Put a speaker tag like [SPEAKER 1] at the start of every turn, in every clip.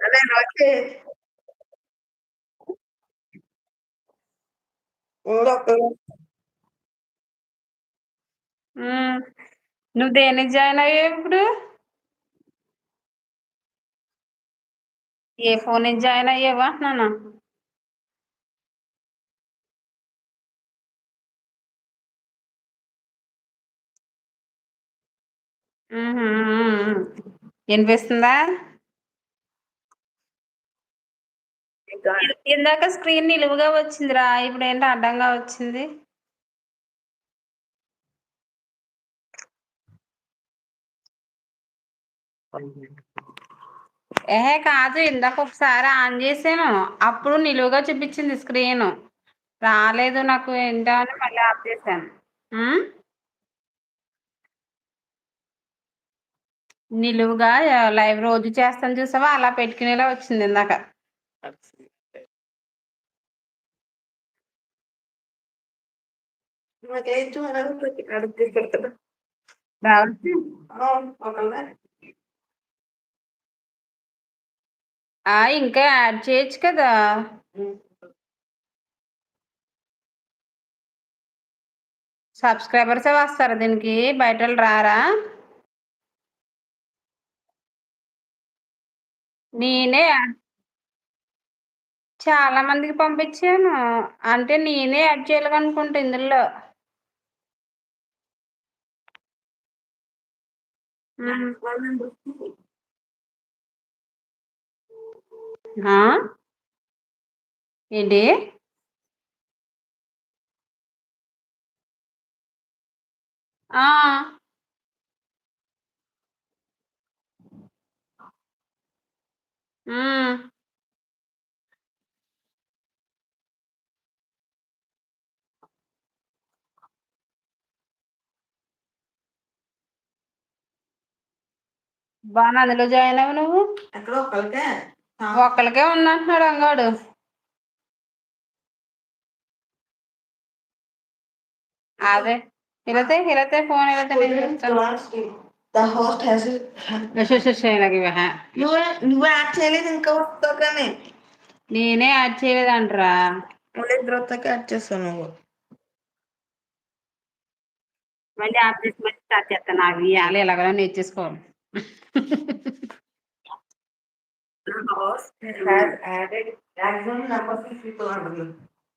[SPEAKER 1] అదే ఓకే. ఇంకొక హ్మ్. నువ్వు దేనికి జాయిన్ అయ్యావు ఇప్పుడు? ఏ ఫోన్ జాయిన్ అయ్యావు అంటున్నాను. ఇ ఇందాక స్క్రీన్ నిలువుగా వచ్చిందిరా ఇప్పుడేంటి అడ్డంగా వచ్చింది? ఎహే కాదు ఇందాక ఒకసారి ఆన్ చేసాను అప్పుడు నిలువుగా చూపించింది స్క్రీను రాలేదు నాకు ఏంటో అని మళ్ళీ ఆఫ్ చేశాను. నిలువుగా లైవ్ రోజు చేస్తాను చూసావా అలా పెట్టుకునేలా వచ్చింది ఇందాక. ఇంకా యాడ్ చేయొచ్చు కదా! సబ్స్క్రైబర్సే వస్తారా దీనికి బయటోళ్ళు రారా? నేనే చాలా మందికి పంపించాను అంటే నేనే యాడ్ చేయాలనుకుంటా. ఆ? ఏంటి? ఆ! హ్మ్. బాను అందులో జాయిన్ అవ్వు నువ్వు. ఒక్కళ్ళకే ఉందంటున్నాడు అంగాడు. అదే ఇలాతే ఇలాతే ఫోన్ ఇలాతే నువ్వే నువ్వు యాడ్ చేయలేదు ఇంకా వస్తావు కానీ నేనే యాడ్ చేయలేదంటరా మళ్ళీ ఇద్దరు వస్తాక యాడ్ చేస్తావు నువ్వు మళ్ళీ యాడ్ చేసి మళ్ళీ స్టార్ట్ చేస్తాను నాకు ఇవ్వాలి ఎలాగో నేర్చేసుకోవాలి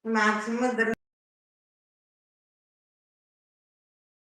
[SPEAKER 1] మాక్సిమం ఇద్దరు